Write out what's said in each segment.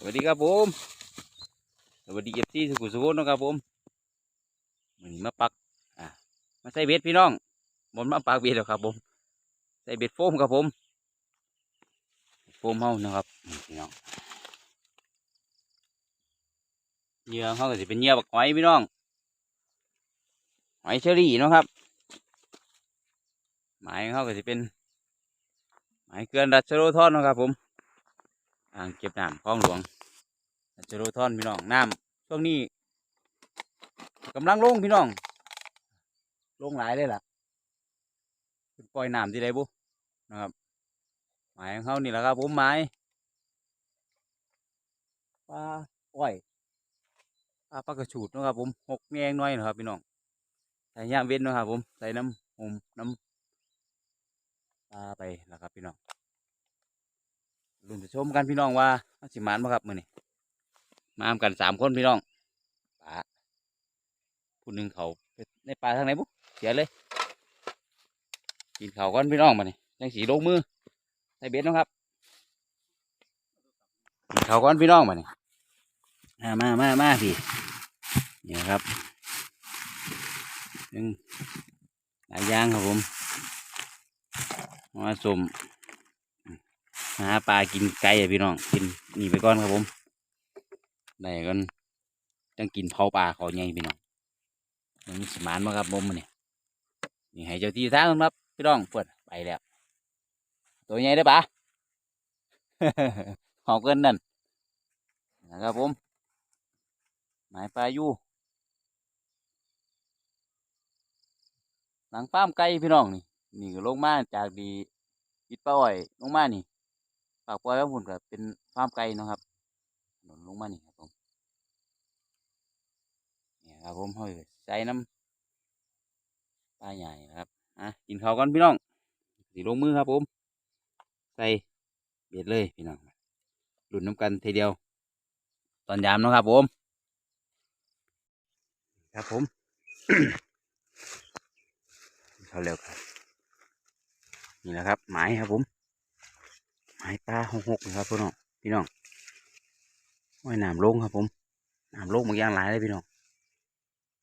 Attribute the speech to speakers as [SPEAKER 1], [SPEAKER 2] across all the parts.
[SPEAKER 1] สวัสดีครับผมสวัสดีเอฟซีสุขุสุขนนะครับผมมันมาปักอ่ามาใส่เบ็ดพี่น้องบนมาปักเบ็ดแล้วครับ ผมใส่เบ็ดโฟมครับผมโฟมเฮานะครับพี่น้องเยื่อเขาก็จะเป็นเยื่อบักหอยพี่น้องหอยเชอรี่นะครับหมายเขาก็จะเป็นหมายเกลือนดัชโรทอนนะครับผม อ่างเก็บน้ำคลองหลวงจะรูท่อนพี่น้องน้ำช่วงนี้กำลังลงพี่น้องลงหลายเลยล่ะเป็นปล่อยน้ำที่ใดบุนะครับหมายของเขานี่แหละครับผมหมายปลาอ้อยปลาปลากระชูดนะครับผมหกแงงน้อยนะครับพี่น้องใส่ย่ามเว้นนะครับผมใส่น้ำหมน้ำปลาไปแล้วครับพี่น้อง ลุ้นจะชมกันพี่น้องว่ามันสิมานบ่ครับมื้อนี้มาทำกันสามคนพี่น้องปลาผู้หนึ่งเขาในป่าทางไหนบุ๊เสียเลย กินเขาก่อนพี่น้องมานี่ยังสีลงมือใส่เบ็ดนะครับกินเขาก่อนพี่น้องมานี่มามามามาพี่นี่นะครับยังหลายอย่างครับผมมาสุม หาปลากินไก่อะพี่น้องกินนี่ไปก่อนครับผมได้ก่อนจังกินเผาปลาเขาใหญ่พี่น้องมันมีสมานมาครับผมมันนี่นี่ให้เจ้าที่ทางก่อนครับพี่น้องเปิดไปแล้วตัวใหญ่ได้ปะหอกเกินนั่นนะครับผมหมายปลาอยู่หลังฟามไก่พี่น้องนี่นี่ก็ลงมาจากดีอิดปลาอ้อยลงมานี่ ปากปล่อยแล้วผมก็เป็นฟาร์มไก่นะครับถนนลงมานี่ครับผมเนี่ยครับผมห้ยใส่น้ำปลาใหญ่ครับอะกินข้าวกันพี่น้องสีลงมือครับผม ใส่เบ็ดเลยพี่น้องหลุดน้ำกันทีเดียว ตอนยามนะครับผม ครับผมเขาเร็วครับนี่แหละครับ หมายครับผม หายปลาหกหกนะครับพี่น้องพี่น้องว่ายน้ำลงครับผมน้ำลงบางอย่างหลายเลยพี่น้อง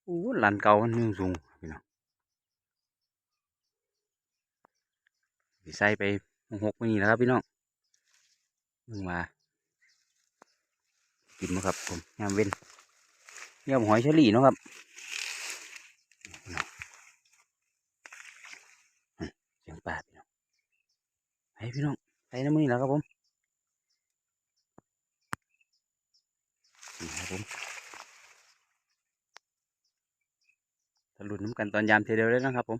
[SPEAKER 1] โอ้ลันเก่ามันยังสูงพี่น้องใส่ไปหกหกไปนี่แหล้วครับพี่น้องมึงมากินมาครับผมยามเว้นยามหอยเฉลี่เนาะครับพี่น้องอืมเสียงปลาพี่น้องให้พี่น้อง น้ำมันนี่แหล้วครับผมนี่ครับผมทะลุน้ำกันตอนยามเทเดียวเลยนะครับผม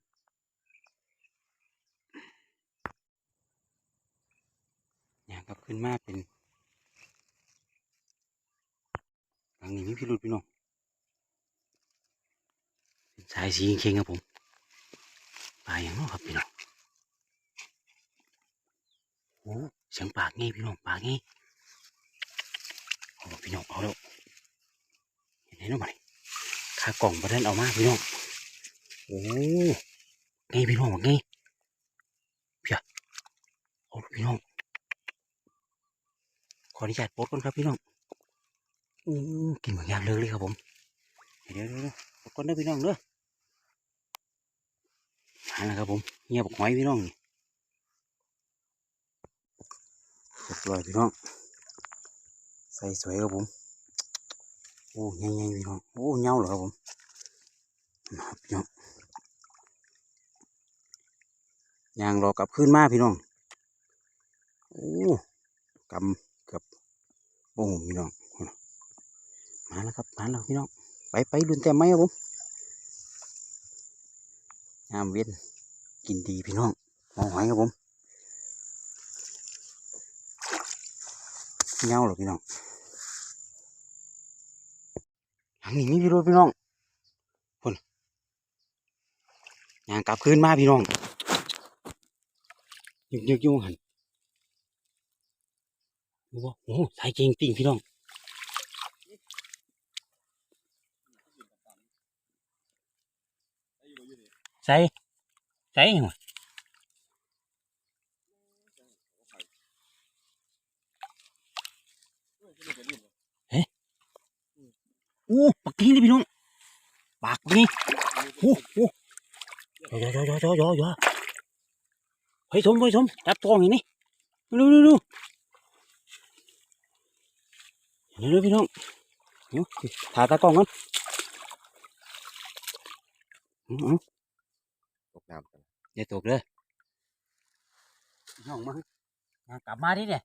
[SPEAKER 1] เนี่ยครับขึ้นมาเป็นหลังนี้มีพิรุษพี่น้องเป็นสายสีเข่งครับผมปลาอย่างน้อครับพี่น้อง โอ้เสียงปากงี้พี่น้องปากงี้เอาพี่น้องเอาแล้วเห็นไหมน้องมาดิขากล่องประเด็นเอามาพี่น้องโอ้งี้พี่น้องว่างี้เพี่อะเอาพี่น้องขออนุญาตปลดก่อนครับพี่น้องโอ้กินเหมือนยางเลยเลยครับผมเดี๋ยวเดี๋ยวยปดก่อนเด้อพี่น้องเด้อมาแล้วครับผมเงียบหอยพี่น้องนี่ เรียบร้อยพี่น้อง ใส่สวยครับผม โอ้ใหญ่ๆพี่น้อง โอ้เงาเหรอครับผมนะครับพี่น้องยางรอกลับขึ้นมาพี่น้อง โอ้กำกับโอ้พี่น้อง มาแล้วครับมาแล้วพี่น้อง ไปไปดุนแต่ไหมครับผมยามเวียนกินดีพี่น้องมองหอยครับผม เงาหรอพี่น้องหลังนี้มีพี่รถพี่น้องคนยางกลับคืนมาพี่น้องยึกยึกยุ่งหันดูว่าโอ้สายเก่งติ่งพี่น้องใส่ใส่หัว อู้ปักกี้นี่พี่น้องปากนี่โอ้โหย่อย่อย่อย่อย่อย่อเฮ้ยสมเฮ้ยสมจับตัวอย่างนี้ดูดูดูนี่ดูพี่น้องเดี๋ยวถ่ายตากล้องกันอื้อหือ
[SPEAKER 2] ตกน้ำกัน
[SPEAKER 1] อย่าตกเลยน้องมากลับมาดิเนี่ย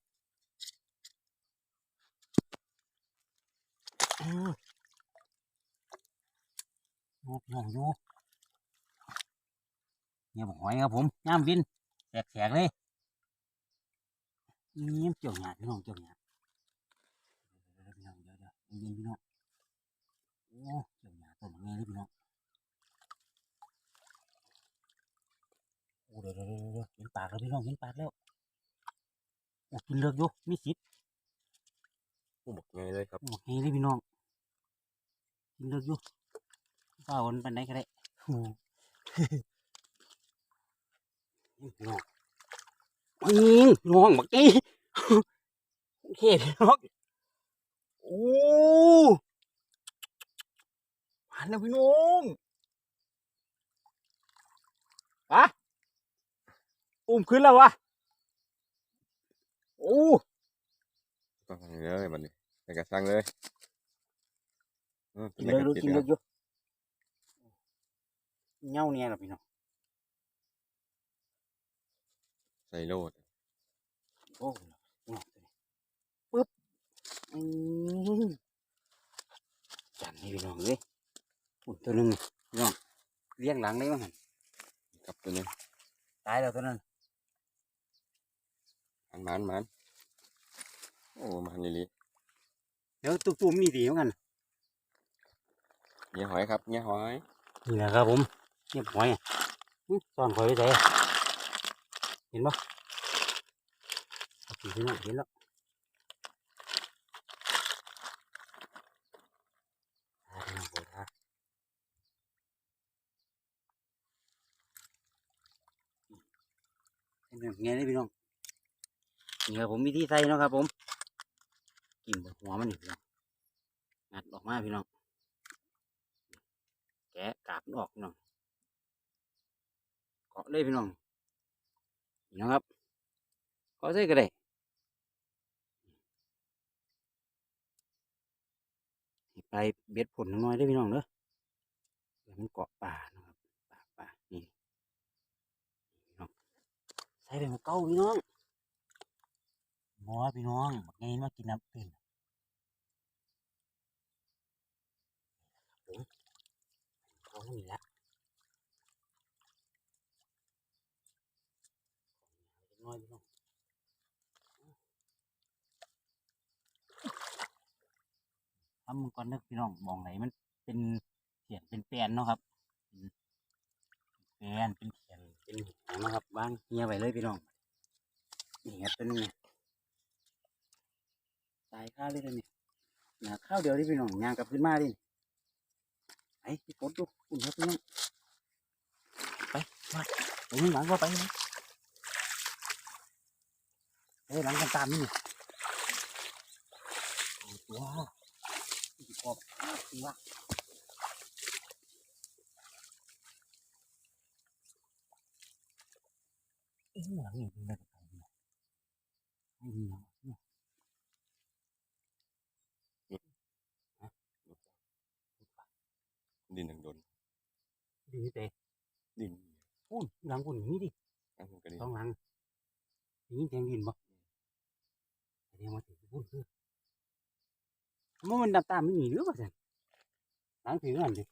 [SPEAKER 1] อืมโอ้พี่น้องอยู่เนี่ยบอกหอยครับผมน้ำวินแสกๆเลยนี่เจียวหยาพี่น้องเจียวหยาเดี๋ยวๆพี่น้องเดี๋ยวเดี๋ยวเย็นพี่น้องโอ้เจียวหยาตัวมันไงเลยพี่น้องโอ้เดี๋ยวเดี๋ยวเดี๋ยวเดี๋ยวเห็นปากแล้วพี่น้องเห็นปากแล้วโอ้กินเลือกอยู่มีสิทธิ์
[SPEAKER 2] ผู้บอกไงเลยครับ
[SPEAKER 1] โอ้เฮ้ยเลยพี่น้องกินเลือกอยู่ ว่าวันไปไหนก็ได้โอ้พี่น้องอืมพี่น้องบักกี้โอเคพี่น้องโอ้หวานนะพี่น้องอะอุ้มขึ้นแล้ววะโอ้
[SPEAKER 2] ต้องทำเลยบัดนี้ในกระชังเลยเออ
[SPEAKER 1] กินเลยดู
[SPEAKER 2] ติด
[SPEAKER 1] กิน
[SPEAKER 2] แล้
[SPEAKER 1] เลยวอยู่ เงี้ยวเนี่ยหรอพี่น้อง
[SPEAKER 2] ใส่โลด
[SPEAKER 1] โอ้พี่น้องปึ๊บอืมจันนี่พี่น้องเลยอุ่นตัวหนึงพี่น้องเลี้ยงหลังได้มั้งหั่น
[SPEAKER 2] ครับตัวนี้
[SPEAKER 1] ตายแล้วตัวนั้น
[SPEAKER 2] มันมันมันโอ้มันลิลิ
[SPEAKER 1] เดี๋ยวตุ้มๆนี่ดีมั้งหั่น
[SPEAKER 2] เงี้ยหอยครับเงี้ยหอย
[SPEAKER 1] นี่แหละครับผม เงียบหอยซ่อนหอยไว้ไหนเห็นปะเอาสิพี่น้องเห็นแล้วอ่าพี่น้องเปิดอะเป็นแบบได้พี่น้องนี่ครับผมวิธีใส่เนาะครับผมกินบนหัวมันนี่พี่น้องงัดออกมาพี่น้องแกะกาบมันออกพี่น้องาะเลยพี่น้องนะครับกาะใส่ก็ได้ไปเบ็ดผลน้อยได้พี่น้องเด้อเดี๋ยวมันเกาะป่านะครับป่าป่านี่พี่น้องใส่เป็นเก้าพี่น้องบอพี่น้องไงมากินน้ำเป็นเขานี่ละน้อยพี่น้อง ทำมันก่อนนึกพี่น้องมองไหนมันเป็นเขียนเป็นแปลนเนาะครับเป็นแปลนเป็นเขียนเป็นหางเนาะครับวางเงียไว้เลยพี่น้องนี่ครับเป็นไงตายข้าวเลยเด้เนี่ยหนาข้าวเดียวที่พี่น้องย่างกับขึ้นมาดิไอ้พี่ปดดูคุณครับพี่น้องไปมาไปนี่หลังก็ไปนะเอ้ยหลังกันตามนี่นี่โอ้ตัว ตัวเอ้ยหลังนี่เป็นอะไรกันเนี่ยไอ้นี่หลังเนี่ย
[SPEAKER 2] ดินดังโดน
[SPEAKER 1] ดีเตะ
[SPEAKER 2] ดิน
[SPEAKER 1] พูนหลังพูนอย่างนี้ดิ
[SPEAKER 2] อันนั้นก็ดิน
[SPEAKER 1] ต้องหลังอย่างนี้แทงดินบ่เดี๋ยวมาถือพูนคือมันมันดับตามไม่หนีหรือเปล่าจ๊ะ หลังถือกันดิ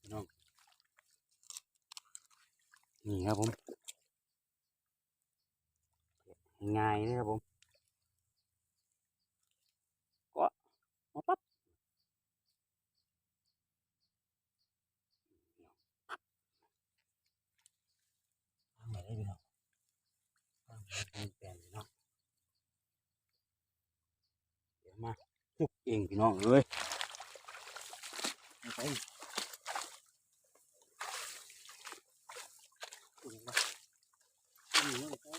[SPEAKER 1] พี่น้องนี่ครับผมง่ายเลยครับผมก็มาปั๊บทำไหนได้พี่น้องทำให้แปลนพี่น้องเดี๋ยวมาทุกเองพี่น้องเอ้ยเอา ไปเอาไปเอาไปเอาไป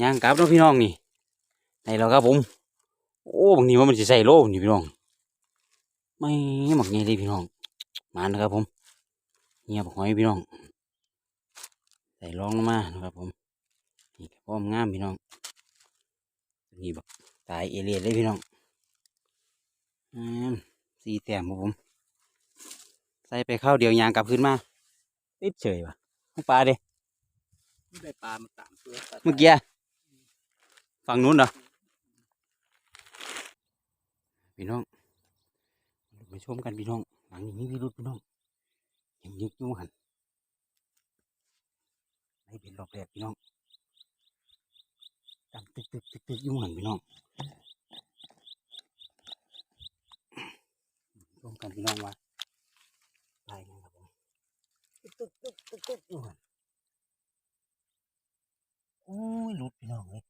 [SPEAKER 1] ย่างกลับเนาะพี่น้องนี่ในเราครับผม โอ้บางทีว่ามันจะใส่โลนี่พี่น้อง ไม่หมักไงเลยพี่น้อง มานะครับผม เงียบหอยพี่น้อง ใส่รองลงมานะครับผม นี่ก็พร้อมงามพี่น้องนี่บักตายเอเลียดเลยพี่น้องอืมสีแต้มครับผม ใส่ไปข้าวเดียวยางกลับขึ้นมาติดเฉยว่ะของปลาเด้
[SPEAKER 3] ได้ปลามาสามตัว
[SPEAKER 1] เมื่อกี้อะฝั่งนู้นเหรอพี่น้องมาชมกันพี่น้อง หลังนี้มีพิรุษพี่น้องยังยึกอยุ่งหันไม่เป็นรอบแรกพี่น้อง ตามตึกตึกตึกตึกอยุ่งหันพี่น้องชมกันพี่น้องว่าไปยังครับผมตึกตึกตึกตึกตึกอยุ่งหันโอ้ยหลุดพี่น้องเลย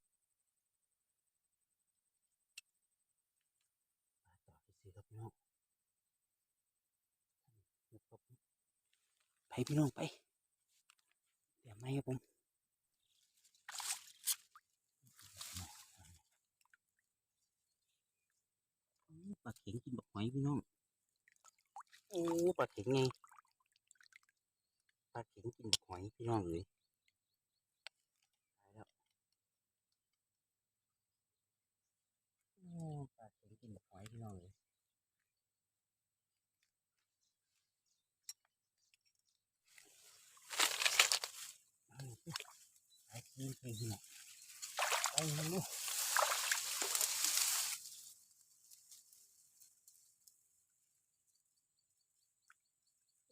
[SPEAKER 1] ต่อไปสิครับพี่น้องไปพี่น้องไปเดี๋ยวไม่ครับผมอู้ป ลาเข็งกินบักหอยพี่น้องโอ้ปลาเข็งไงปลาเข็งกินบักหอยพี่น้องเลยตายแล้วโอ้ปลาเข็งกินบักหอยพี่น้องเลยไปกินไปกินไปลูก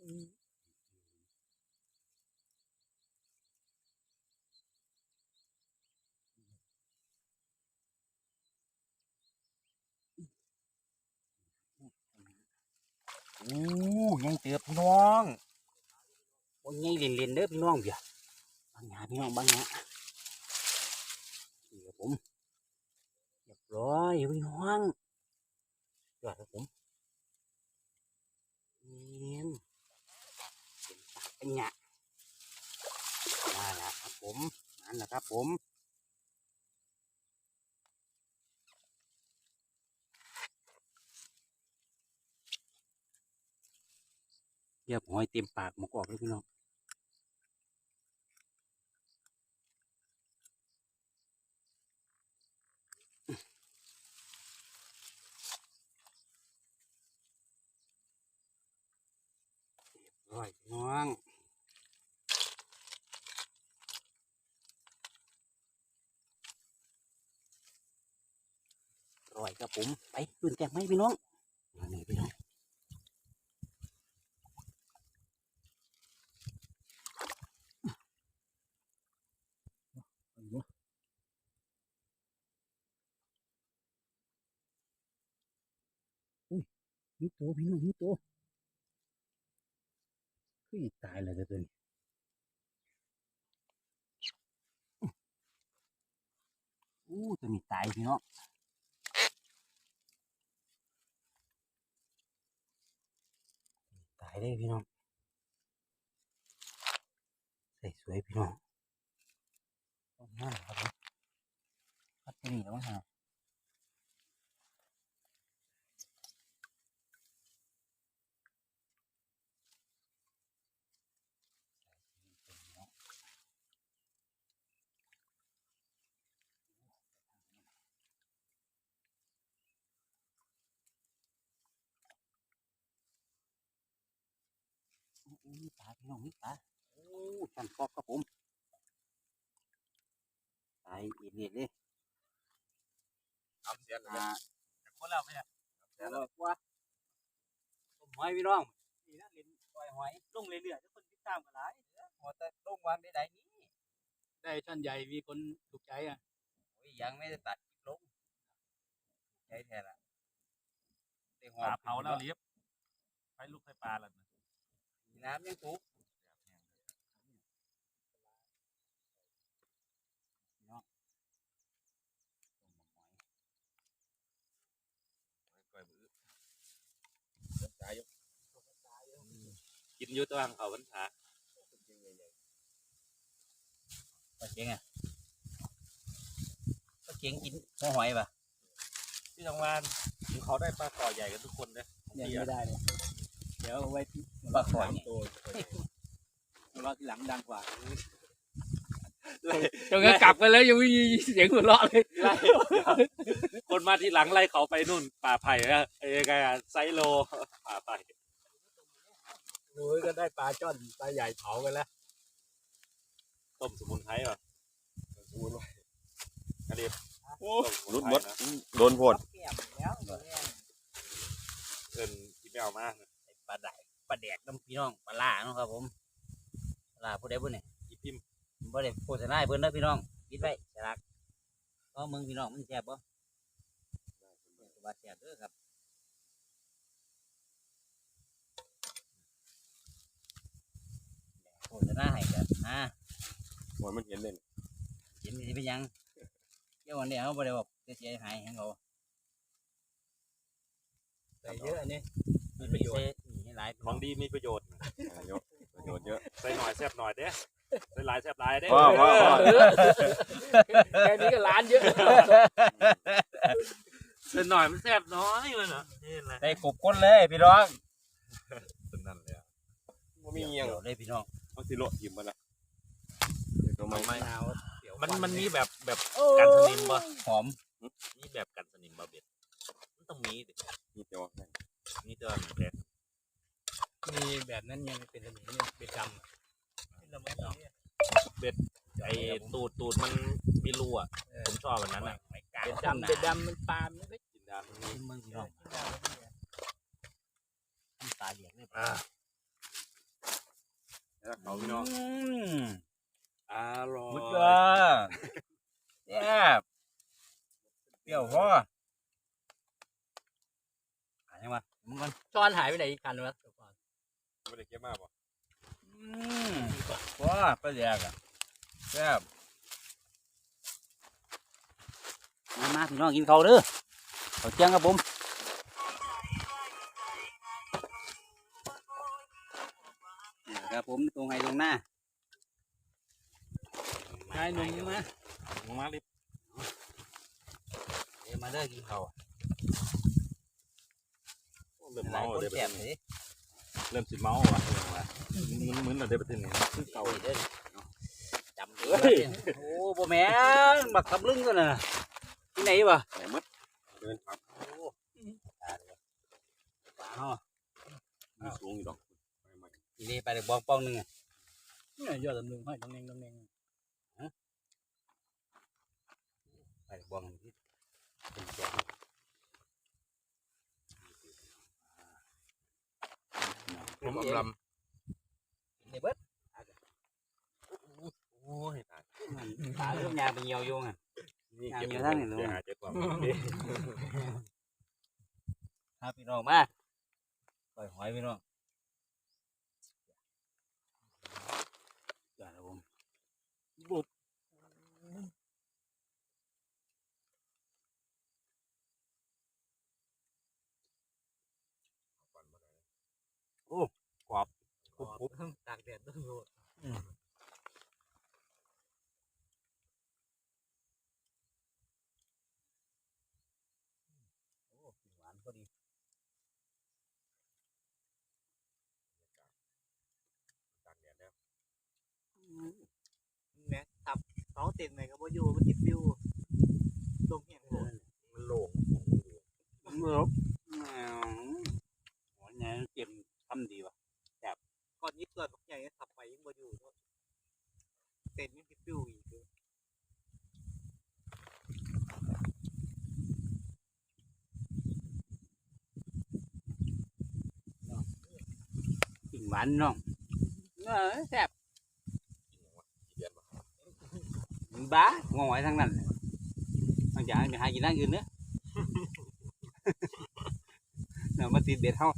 [SPEAKER 1] โอ้ยังเตือบพี่น้องโอ้ยังเล่นเล่นเด้อพี่น้องเบียบางงาพี่น้องบางงานี่ครับผมเรียบร้อยพี่น้องยอดครับผมเนียน เป็นปากเป็นหยะมาแล้วครับผมนั่นแหละครับผมเรียบหอยเต็มปากหมกออกเลยพี่น้องร้อยน้อง อยครับผม ไปตื่นแจกไหมพี่น้องมาหนึ่งพี่น้องอุ้ยมีตัวพี่น้องมีตัวคือตายเลยเด้อตัวนี้อู้ตัวนี้ตายพี่น้องตาย เลยพี่น้อง ใส่สวยพี่น้องต้นน้ำครับผมคัดตัวนี้แล้วมั้งฮะอู้นี่ปลา พี่น้องนี่ปลาโอ้ชันฟอกครับผมตายเอ็ดเอ็ดเลย
[SPEAKER 2] น้ำเสียน
[SPEAKER 1] อ่า
[SPEAKER 3] คนเราไม่ใช่
[SPEAKER 1] เดี๋ยวเราว่าต้มหอยพี่น้องนี่นะเล่นปล่อยหอยลงเรื่อยๆทุกคนติดตามกันหลายเด้อหัวแต่ลงวันได้ใดนี้
[SPEAKER 3] ได้ท่านใหญ่มีคนถูกใจอะ
[SPEAKER 1] โอ้ยยังไม่ได้ตัดคลิปลงใช่แท้ละได้ห
[SPEAKER 4] ปลาเผาแล้วเลียบไฟลูกไฟปลาแล้วนะ
[SPEAKER 1] น้ำยังสุก
[SPEAKER 2] ก้อยมือตายอยู่
[SPEAKER 4] กินอยุตวางเขาบรรษา
[SPEAKER 1] ปลาเก๋งอะปลาเก๋งกินหัวหอยป่ะ
[SPEAKER 4] ที่ทางบ้านถึงเขาได้ปลาคอใหญ่กันทุกคนนะ
[SPEAKER 5] ยังไม่ได้เลยเดี๋ยวเอาไว้
[SPEAKER 1] ปลาข่อยเนี่ย
[SPEAKER 5] ตัวรอทีหลังดังกว่า
[SPEAKER 4] จนก็กลับกันแล้วยังไม่มีเสียงหัวเราะเลยคนมาที่หลังไล่เขาไปนู่นป่าไผ่อะไอ้ไงอะไซโลป่าไผ่
[SPEAKER 5] หนูก็ได้ปลาจ้อนปลาใหญ่เผากันแล้ว
[SPEAKER 4] ต้มสมุนไพรป่ะสมุนไพรกระเดียบ
[SPEAKER 2] รุดหมดโดนโพด
[SPEAKER 4] เอินที่ไม่เอามากนะ
[SPEAKER 1] ปลาไหลปลาแดกน้ำพี่น้องปลาล่าเนาะครับผมปลาล่าผู้ใดผู้เนี่ย
[SPEAKER 4] อีพิมพ์
[SPEAKER 1] บ่ได้โฆษณาให้เพิ่นเด้อพี่น้องคิดไว้ฉลากก็มึงพี่น้องมันแซ่บบ่ว่าแซ่บเด้อครับ โฆษณาให้กันนะ
[SPEAKER 2] หมดมันเห็นเลย
[SPEAKER 1] เห็นสิเป็นหยังเกี่ยวอันนี้เขาบ่ได้บอกเสียหายให้เขา
[SPEAKER 5] ใส่เยอะอันนี้
[SPEAKER 1] มีประโยชน์ให้หลาย
[SPEAKER 4] ของดีมีประโยชน์
[SPEAKER 2] เยอะประโยชน์เยอะ
[SPEAKER 4] ใส่หน่อยแซ่บหน่อยเด้ใส่หลายแซ่บหลายเด้
[SPEAKER 2] ว้าวว้าวว้าว
[SPEAKER 5] แค่นี้ก็ล้านเยอะ
[SPEAKER 4] ใส่หน่อยมันแซ่บน้อยมันอะนี่แหละ
[SPEAKER 1] ได้กบก้นเลยพี่น้อง
[SPEAKER 4] เป็นนั่นเลยอะ
[SPEAKER 2] มันมีเงี้ยง
[SPEAKER 1] เดี๋ยวเลยพี่น้อง
[SPEAKER 2] เอาสิโลทิมมันละตัว
[SPEAKER 4] มั
[SPEAKER 2] ไม่
[SPEAKER 4] นไม่
[SPEAKER 5] หนาวเดี๋ยว
[SPEAKER 4] มัน
[SPEAKER 5] ควั
[SPEAKER 4] มันมี
[SPEAKER 5] เย
[SPEAKER 4] แบบแบบกันสนิมป่ะ
[SPEAKER 1] หอม
[SPEAKER 4] มีแบบกันสนิมบ่เบ็ดมันต้องมีดิ
[SPEAKER 2] มีแต่ว่า
[SPEAKER 4] มีตัวเด็ด
[SPEAKER 5] มีแบบนั้นยังเป็นสนิมนี่เป็นดำอะเป็นดำไม่เอาเนี่ย
[SPEAKER 4] ไอ้ตูดตูดมันมีรูอะผมชอบแบบนั้นอะ
[SPEAKER 1] ไม่กล้า
[SPEAKER 5] เป็นดำเป็นดำมันปลามันไม่
[SPEAKER 4] กินดำมี
[SPEAKER 1] กินเมืองพี่น้องน้ำตาเหลียกเลย
[SPEAKER 4] อ่า
[SPEAKER 2] แล้วเขาพี่น้อง
[SPEAKER 1] ม
[SPEAKER 4] อร่อย
[SPEAKER 1] มุดยอดแซ่บเปรี้ยวพออ่านยังวะมึงก่อน
[SPEAKER 5] ช้อนหายไปไหนอีกคันวะเดี๋ยวก่อน
[SPEAKER 2] ไม่ได้เก็บมากป่ะ
[SPEAKER 1] อืมพอปลาแดกอะแซ่บมามาพี่น้องกินข้าวเด้อข้าวเจียงครับผม ผมตรงไห้ตรงหน้า
[SPEAKER 5] นายหนุ่มมา
[SPEAKER 4] มาลิ
[SPEAKER 1] เดี๋ยวมาเด้อกินข้าว
[SPEAKER 4] เริ่ม
[SPEAKER 1] หลา
[SPEAKER 4] เมาย
[SPEAKER 1] คน
[SPEAKER 4] เลย
[SPEAKER 1] แซ่บเลย
[SPEAKER 4] เริ่มสิเมาว่ะมึนมึนๆอะเดี๋ยวไปถึงนี่คือเก่า
[SPEAKER 1] เด้อจำเลยโอ้บ่แม่นบักขับลึงกันน่ะที่ไหนวะ
[SPEAKER 2] ไหนมดเดินครับ
[SPEAKER 1] ป่าเฮา
[SPEAKER 2] มีสูงอยู่ดอกไม่ไม่
[SPEAKER 1] ทีนี้ไปเด็กบองป้องหนึงอะ
[SPEAKER 5] เนี่ยยอดตำลึงห้อยตำแหน่งตำแหน่ง
[SPEAKER 1] ไปเด็กบองหนึ่งที่เป็นแซ่บ
[SPEAKER 4] ผมอำล
[SPEAKER 1] เดี๋ยวเบิดำ
[SPEAKER 4] โอ้ยตาย
[SPEAKER 1] ตาเริ่มยางเป็นเหี่ยวโยงอะ
[SPEAKER 4] นี่
[SPEAKER 1] งาน
[SPEAKER 4] เก็บ
[SPEAKER 1] อยู่ทางนี่เลย
[SPEAKER 4] เดี๋ยวหาเจ็บกว่า
[SPEAKER 1] ครับพี่น้องมาปล่อยหอยพี่น้องจ้าครับผมบุบ โอ้กรอบกรุบกรุบ
[SPEAKER 5] ตากแดดต้องโดด
[SPEAKER 1] โอ้หวานพอดี
[SPEAKER 4] ตากแดดแล้ว
[SPEAKER 5] แม่ตับเขาเต็มเลยครับว่าอยู่มันติดฟิวลมแห้งโดด
[SPEAKER 4] มันโล่ง
[SPEAKER 1] เมื่อรบหัวใหญ่เตรียมทำดีว่ะ
[SPEAKER 5] ก่อนนี้เกิดบักใหญ่ขับไปยังบ่อยู่เพราะเต็นยังติดฟิวอีกเลย
[SPEAKER 1] กินหวานน้องเออแซ่บบ้างงอยทั้งนั้นบางอย่างไปหากินทางอื่นเนอะเดี๋ยวมาติดเบ็ดเฮา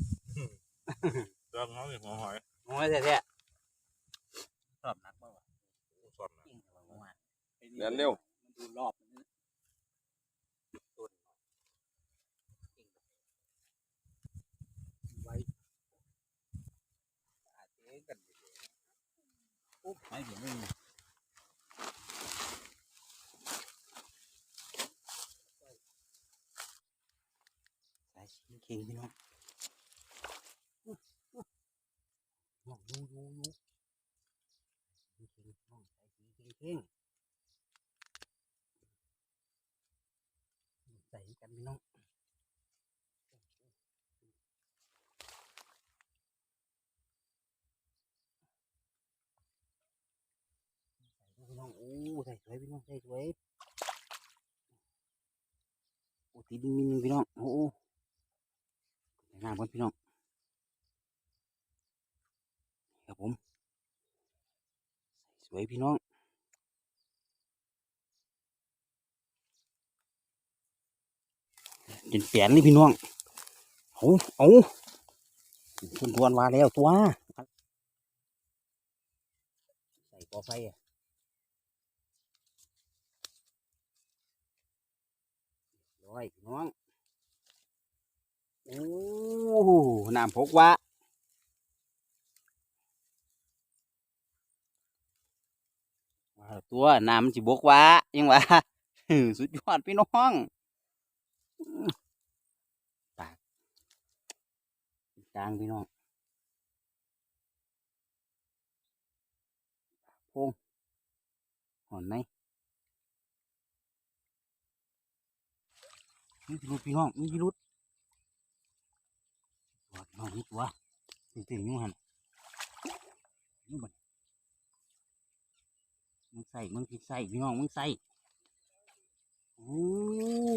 [SPEAKER 4] เรื่องน้องหัวหอย
[SPEAKER 1] หัวหอยแท้ๆสอบนักบ่
[SPEAKER 4] สอ
[SPEAKER 1] บนักเรี
[SPEAKER 2] ยนเร็ว
[SPEAKER 5] มันดูรอบ
[SPEAKER 1] ไว้ปุ๊บไม่เห็นไม่มีสาชิงเข่งพี่น้อง ใส่สวยพี่น้องใส่สวยโอ้ตีดินมินพี่น้องโอ้ใส่น้ำก่อนพี่น้องครับผมสวยพี่น้องจนแปลนนี่พี่น้องเอาเอาทวนทวนๆมาแล้วตัวใส่กอไฟอะ้อยพี่น้องโอ้น้ำพกวะตัวน้ำมันสิบกวะยังวะสุดยอดพี่น้องปากกลางพี่น้องโค้งหอนไหม นี่พิรุษพี่น้องนี่พิรุษตัวน้องนี่ตัวตื่นตื่นอยู่หันนี่บัดมึงใส่มึงผิดใส่พี่น้องมึงใส่โอ้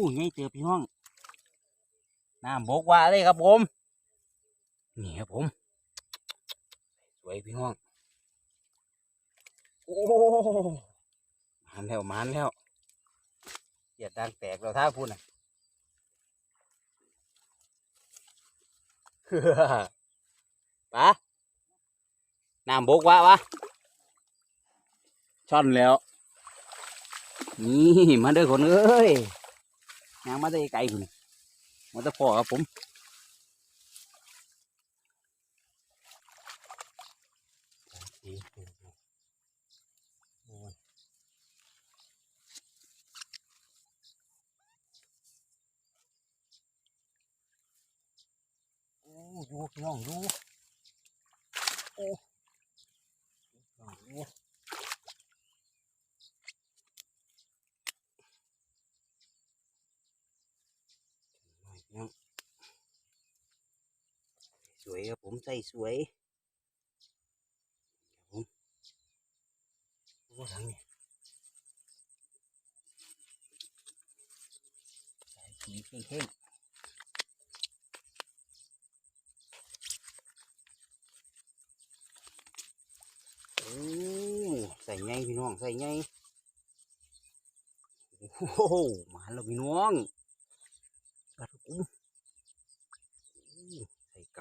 [SPEAKER 1] ยไงเจอพี่น้องน้ำบกว่าเลยครับผมนี่ครับผมสวยพี่น้องโอ้มันแล้วมันแล้วเกียดดังแตกเราท่าพูดน่ะ ปะน้ำบกว่าวะช่อนแล้ว นี่มาเด้อคนเอ้ยยังมาได้ไกลพุ่นมันจะพอครับผมโอ้ดูพี่ น้องดูโอ้น้องดูหน่อยพี่น้องสวยครับผมใส่สวยครับผมโอ้ทางนี้ใส่สีเข้มๆโอ้ ใส่ไงพี่น้องใส่ไงโอ้โหมาแล้วพี่น้องกัดอุ้มใส่ก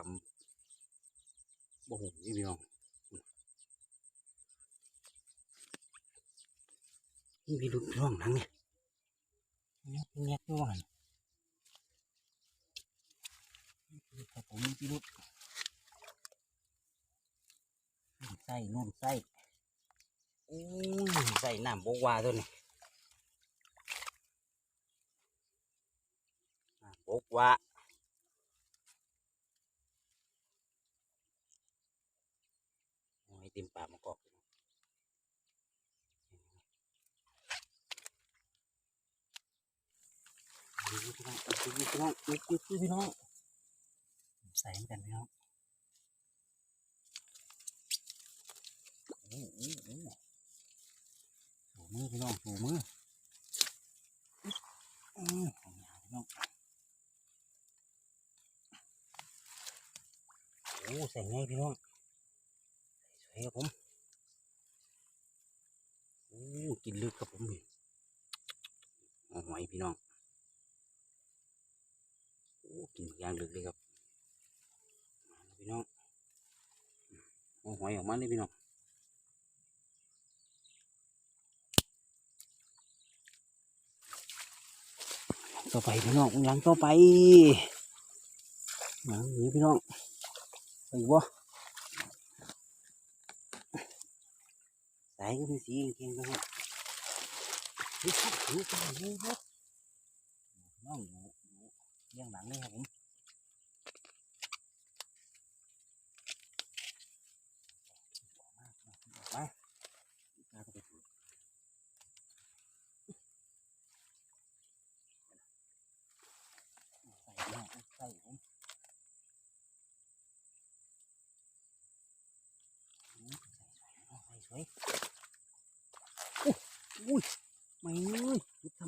[SPEAKER 1] ำบ่หูนี่พี่น้องนี่พี่ลุกร่องนังเนี่ยเงี้ยเงี้ยด้วยวันครับผมพี่ลุกนุ่นไส้นุ่นไส้โอ้ยใส่น้ำบกวาตัวนี้น้ำบกวาโอ้ยเต็มปากมากอกพี่น้องพี่น้องพี่น้องพี่น้องใส่กันพี่น้องโอ้โหโอ้ถู มือพี่น้องถูมืออืมของยาพี่น้องโอ้ใส่ไงพี่น้องสวยครับผมโอ้กินลึกครับผมนี่เอาหอยพี่น้องโอ้กินย่างลึกเลยครับพี่น้องเอาหอยออกมาเลยพี่น้อง ต่อไปพี่น้องหลังต่อไปหลังนี้พี่น้องไปอีกบ่สายก็เป็นสีเก่งๆนะครับนี่ครับนี่ครับนี่ครับน้องอยู่อยู่เลี้ยงหลังเลยครับผม อุ้ยไม่เอ้ยหยุดท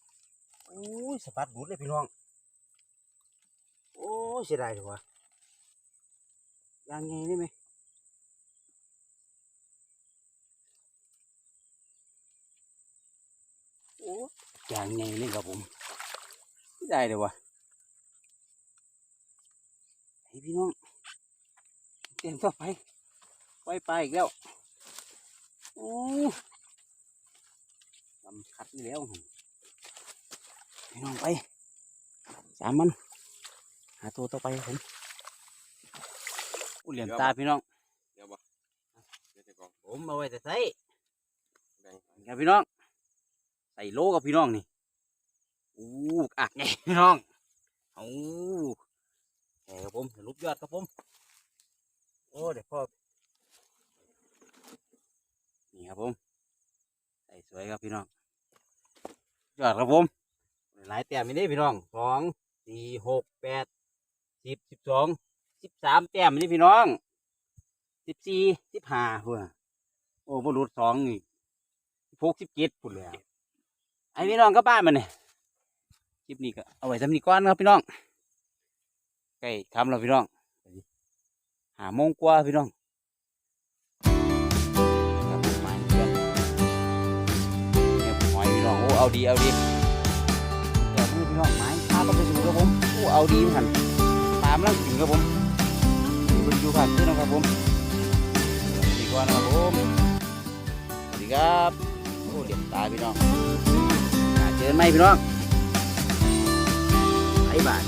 [SPEAKER 1] ำโอ้ย สะบัดหลุดเลยพี่น้อง โอ้เสียดายเลยวะยางไงได้ไหมโอ้ยยางไงนี่ครับผมเสียดายเลยวะไอพี่น้องเตรียมตัวไปไปไปอีกแล้วโอ้ลำคัดนี่แล้ว พี่น้องไปสามมัน หาตัวต่อไปครับผมอู้เหลี่ยมตาพี่น้อง
[SPEAKER 2] เดี๋ยวบ่เดี๋ยวจะกอง
[SPEAKER 1] ผมเอาไว้แต่ใส่
[SPEAKER 2] แบ่ง
[SPEAKER 1] ครับพี่น้อง ใส่โลกับพี่น้องนี่อู้อักไงพี่น้องเอาแหมครับผมลุกยอดครับผม โอ้เดี๋ยวพ่อนี่ครับผม ใส่สวยครับพี่น้องยอดครับผม หลายแต้มไม่ได้พี่น้องสองสี่หกแปดสิบสิบสองสิบสามแต้มนี่พี่น้องสิบสี่สิบห้าพื่อโอ้บรุษสองนี่หกสิบเจ็ดพุ่นเลยไอพี่น้องก็บ้านมันเนี่ยคลิปนี้ก็เอาไว้ทำนีก่อนครับพี่น้องใกล้ทำแล้วพี่น้องหาโมงกว่าพี่น้องครับผมมาเอนเนี่ยหอยพี่น้องโอ้เอาดีเอาดี น้องไม้พาต้องไปดูครับผมผู้เอาดีเหมือนกันตามร่างถึงครับผมดูบนยูผักด้วยนะครับผมดีกว่านะครับผมสวัสดีครับโอ้เหลี่ยมตายพี่น้องเจอไหมพี่น้องไอ้บาท